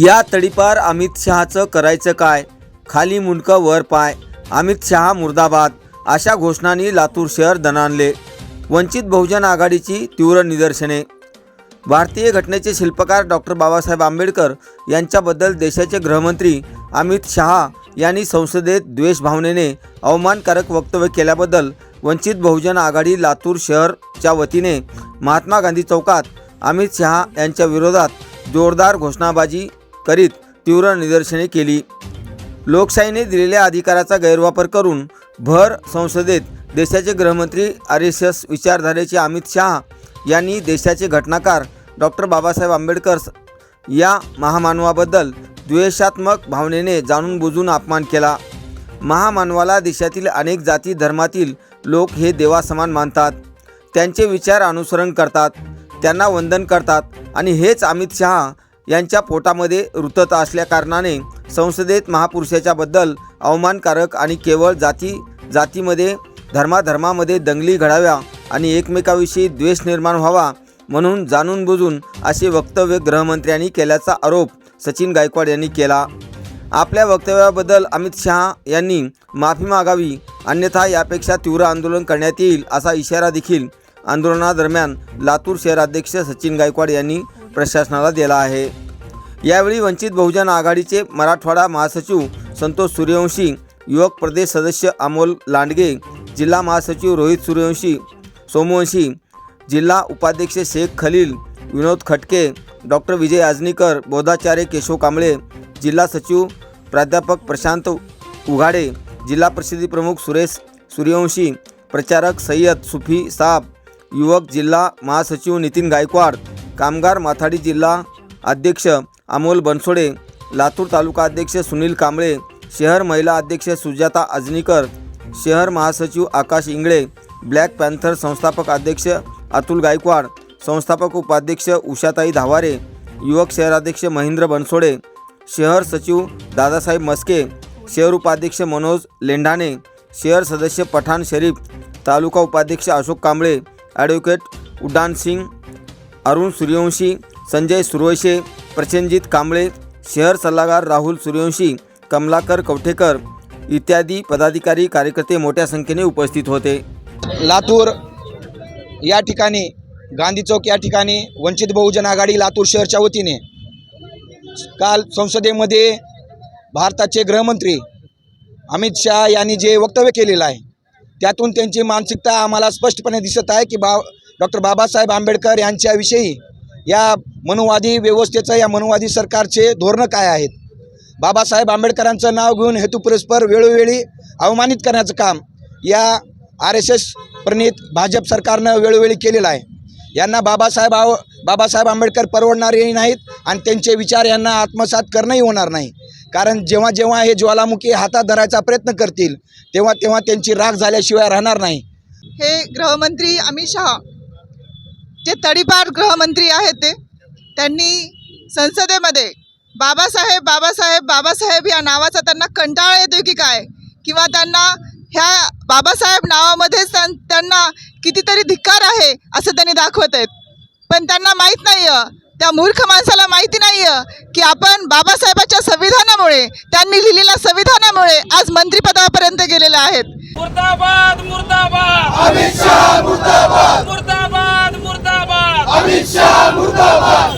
या तडीपार अमित शहाचं करायचं काय? खाली मुंडकं वर पाय. अमित शहा मुर्दाबाद. अशा घोषणांनी लातूर शहर दणाणले. वंचित बहुजन आघाडीची तीव्र निदर्शने. भारतीय घटनेचे शिल्पकार डॉक्टर बाबासाहेब आंबेडकर यांच्याबद्दल देशाचे गृहमंत्री अमित शहा यांनी संसदेत द्वेष भावनेने अवमानकारक वक्तव्य केल्याबद्दल वंचित बहुजन आघाडी लातूर शहरच्या वतीने महात्मा गांधी चौकात अमित शहा यांच्या विरोधात जोरदार घोषणाबाजी करीत तीव्र निदर्शने केली. लोकशाहीने दिलेल्या अधिकाराचा गैरवापर करून भर संसदेत देशाचे गृहमंत्री आर एस एस विचारधारेचे अमित शहा यांनी देशाचे घटनाकार डॉक्टर बाबासाहेब आंबेडकर या महामानवाबद्दल द्वेषात्मक भावनेने जाणून बुजून अपमान केला. महामानवाला देशातील अनेक जाती धर्मातील लोक हे देवासमान मानतात. त्यांचे विचार अनुसरण करतात. त्यांना वंदन करतात आणि हेच अमित शहा यांच्या पोटामध्ये रुतत असल्याकारणाने संसदेत महापुरुषाच्याबद्दल अवमानकारक आणि केवळ जाती जातीमध्ये धर्माधर्मामध्ये दंगली घडाव्या आणि एकमेकाविषयी द्वेष निर्माण व्हावा म्हणून जाणून बुजून असे वक्तव्य गृहमंत्र्यांनी केल्याचा आरोप सचिन गायकवाड यांनी केला. आपल्या वक्तव्याबद्दल अमित शहा यांनी माफी मागावी अन्यथा यापेक्षा तीव्र आंदोलन करण्यात येईल असा इशारा देखील आंदोलनादरम्यान लातूर शहराध्यक्ष सचिन गायकवाड यांनी प्रशासनाला दिला आहे. यावेळी वंचित बहुजन आघाडीचे मराठवाडा महासचिव संतोष सूर्यवंशी युवक प्रदेश सदस्य अमोल लांडगे जिल्हा महासचिव रोहित सूर्यवंशी सोमवंशी जिल्हा उपाध्यक्ष शेख खलील विनोद खटके डॉक्टर विजय आजनीकर बोधाचार्य केशव कांबळे जिल्हा सचिव प्राध्यापक प्रशांत उघाडे जिल्हा परिषदी प्रमुख सुरेश सूर्यवंशी प्रचारक सय्यद सुफी साब युवक जिल्हा महासचिव नितीन गायकवाड कामगार माथाडी जिल्हा अध्यक्ष अमोल बनसोडे लातूर तालुका अध्यक्ष सुनील कांबळे शहर महिला अध्यक्ष सुजाता अजनीकर शहर महासचिव आकाश इंगळे ब्लॅक पॅन्थर संस्थापक अध्यक्ष अतुल गायकवाड संस्थापक उपाध्यक्ष उषाताई धावारे युवक शहराध्यक्ष महेंद्र बनसोडे शहर सचिव दादासाहेब मस्के शहर उपाध्यक्ष मनोज लेंढाणे शहर सदस्य पठाण शरीफ तालुका उपाध्यक्ष अशोक कांबळे ॲडव्होकेट उड्डाण सिंग अरुण सूर्यवंशी संजय सुरवशे प्रसेनजित कांबळे शहर सल्लागार राहुल सूर्यवंशी कमलाकर कवठेकर इत्यादी पदाधिकारी कार्यकर्ते मोठ्या संख्येने उपस्थित होते. लातूर या ठिकाणी गांधी चौक या ठिकाणी वंचित बहुजन आघाडी लातूर शहरच्या वतीने काल संसदेमध्ये भारताचे गृहमंत्री अमित शहा यांनी जे वक्तव्य केलेलं आहे त्यातून त्यांची मानसिकता आम्हाला स्पष्टपणे दिसत आहे की बा डॉक्टर बाबासाहेब आंबेडकर यांच्याविषयी या मनुवादी व्यवस्थेचं या मनुवादी सरकारचे धोरणं काय आहेत? बाबासाहेब आंबेडकरांचं नाव घेऊन हेतुपुरस्पर वेळोवेळी अवमानित करण्याचं काम या आर एस एस प्रणित भाजप सरकारनं वेळोवेळी केलेलं आहे. यांना बाबासाहेब आव बाबासाहेब आंबेडकर परवडणारेही नाहीत आणि त्यांचे विचार यांना आत्मसात करणंही होणार नाही. कारण जेव्हा जेव्हा हे ज्वालामुखी हातात धरायचा प्रयत्न करतील तेव्हा तेव्हा त्यांची राग झाल्याशिवाय राहणार नाही. हे गृहमंत्री अमित शहा जे तडीपार गृहमंत्री आहेत ते त्यांनी संसदेमध्ये बाबासाहेब बाबासाहेब बाबासाहेब या नावाचा त्यांना कंटाळा येतो की काय? किंवा त्यांना ह्या बाबासाहेब नावामध्येच त्यां- त्यांना कितीतरी धिक्कार आहे असं त्यांनी दाखवत आहेत. पण त्यांना माहीत नाही आहे त्या मूर्ख माणसाला माहिती नाही आहे की आपण बाबासाहेबाच्या संविधानामुळे त्यांनी लिहिलेल्या संविधानामुळे आज मंत्रिपदापर्यंत गेलेले आहेत. मुर्दाबाद मुर्दाबाद